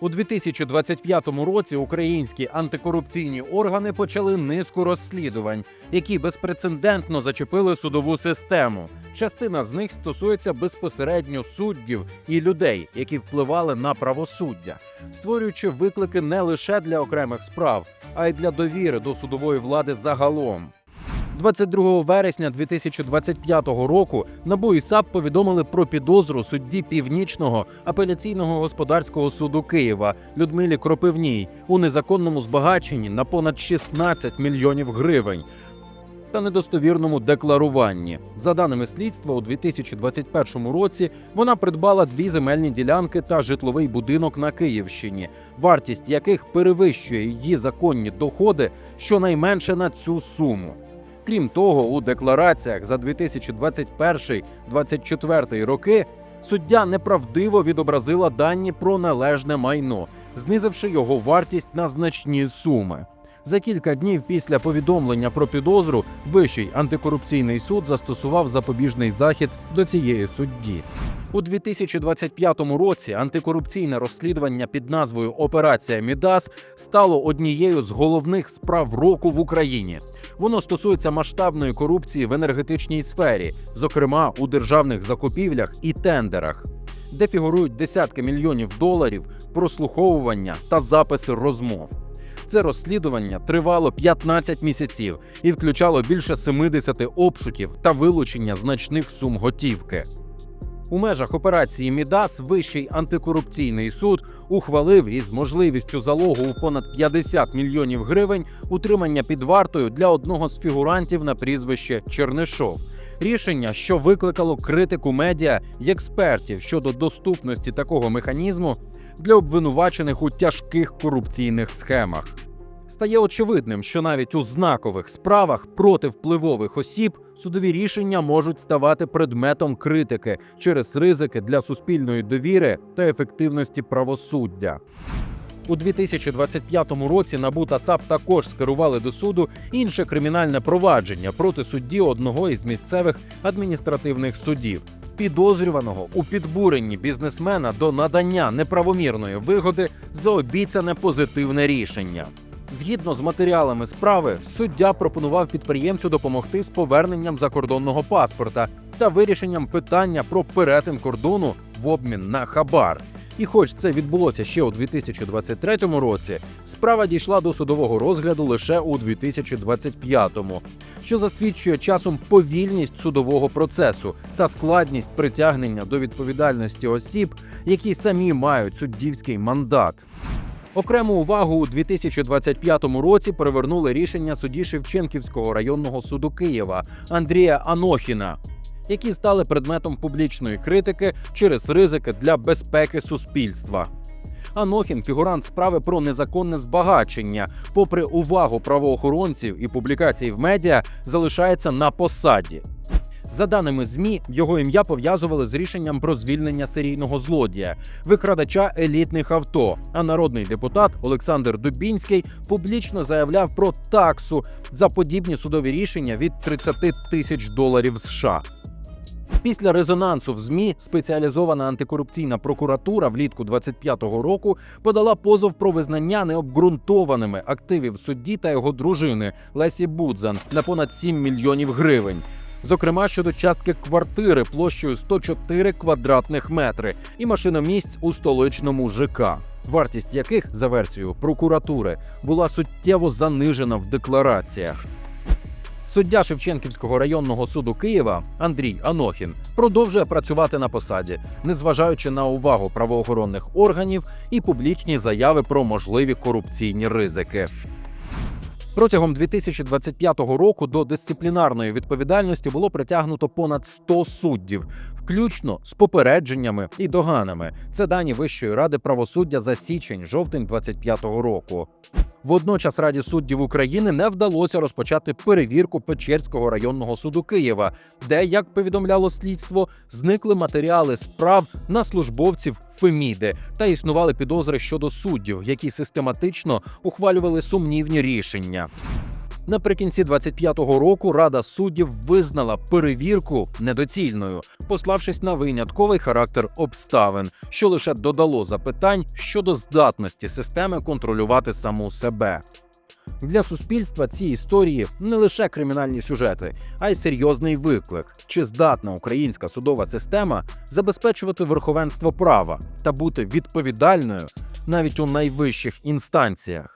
У 2025 році українські антикорупційні органи почали низку розслідувань, які безпрецедентно зачепили судову систему. Частина з них стосується безпосередньо суддів і людей, які впливали на правосуддя, створюючи виклики не лише для окремих справ, а й для довіри до судової влади загалом. 22 вересня 2025 року НАБУ і САП повідомили про підозру судді Північного апеляційного господарського суду Києва Людмилі Кропивній у незаконному збагаченні на понад 16 мільйонів гривень. Та недостовірному декларуванні за даними слідства, у 2021 році вона придбала дві земельні ділянки та житловий будинок на Київщині, вартість яких перевищує її законні доходи щонайменше на цю суму. Крім того, у деклараціях за 2021-2024 роки суддя неправдиво відобразила дані про належне майно, знизивши його вартість на значні суми. За кілька днів після повідомлення про підозру Вищий антикорупційний суд застосував запобіжний захід до цієї судді. У 2025 році антикорупційне розслідування під назвою Операція Мідас стало однією з головних справ року в Україні. Воно стосується масштабної корупції в енергетичній сфері, зокрема у державних закупівлях і тендерах, де фігурують десятки мільйонів доларів, прослуховування та записи розмов. Це розслідування тривало 15 місяців і включало більше 70 обшуків та вилучення значних сум готівки. У межах операції Мідас Вищий антикорупційний суд ухвалив із можливістю залогу у понад 50 мільйонів гривень утримання під вартою для одного з фігурантів на прізвище Чернишов. Рішення, що викликало критику медіа й експертів щодо доступності такого механізму для обвинувачених у тяжких корупційних схемах. Стає очевидним, що навіть у знакових справах проти впливових осіб судові рішення можуть ставати предметом критики через ризики для суспільної довіри та ефективності правосуддя. У 2025 році НАБУ та САП також скерували до суду інше кримінальне провадження проти судді одного із місцевих адміністративних судів, підозрюваного у підбуренні бізнесмена до надання неправомірної вигоди за обіцяне позитивне рішення. Згідно з матеріалами справи, суддя пропонував підприємцю допомогти з поверненням закордонного паспорта та вирішенням питання про перетин кордону в обмін на хабар. І хоч це відбулося ще у 2023 році, справа дійшла до судового розгляду лише у 2025-му, що засвідчує часом повільність судового процесу та складність притягнення до відповідальності осіб, які самі мають суддівський мандат. Окрему увагу у 2025 році привернули рішення судді Шевченківського районного суду Києва Андрія Анохіна, які стали предметом публічної критики через ризики для безпеки суспільства. Анохін фігурант справи про незаконне збагачення, попри увагу правоохоронців і публікацій в медіа, залишається на посаді. За даними ЗМІ, його ім'я пов'язували з рішенням про звільнення серійного злодія, викрадача елітних авто. А народний депутат Олександр Дубінський публічно заявляв про таксу за подібні судові рішення від 30 тисяч доларів США. Після резонансу в ЗМІ спеціалізована антикорупційна прокуратура влітку 25-го року подала позов про визнання необґрунтованими активів судді та його дружини Лесі Будзан на понад 7 мільйонів гривень. Зокрема, щодо частки квартири площею 104 квадратних метри і машиномісць у столичному ЖК, вартість яких, за версією прокуратури, була суттєво занижена в деклараціях. Суддя Шевченківського районного суду Києва Андрій Анохін продовжує працювати на посаді, незважаючи на увагу правоохоронних органів і публічні заяви про можливі корупційні ризики. Протягом 2025 року до дисциплінарної відповідальності було притягнуто понад 100 суддів, включно з попередженнями і доганами. Це дані Вищої ради правосуддя за січень-жовтень 2025 року. Водночас Раді суддів України не вдалося розпочати перевірку Печерського районного суду Києва, де, як повідомляло слідство, зникли матеріали справ на службовців Феміди та існували підозри щодо суддів, які систематично ухвалювали сумнівні рішення. Наприкінці 25-го року Рада суддів визнала перевірку недоцільною, пославшись на винятковий характер обставин, що лише додало запитань щодо здатності системи контролювати саму себе. Для суспільства ці історії не лише кримінальні сюжети, а й серйозний виклик: чи здатна українська судова система забезпечувати верховенство права та бути відповідальною навіть у найвищих інстанціях.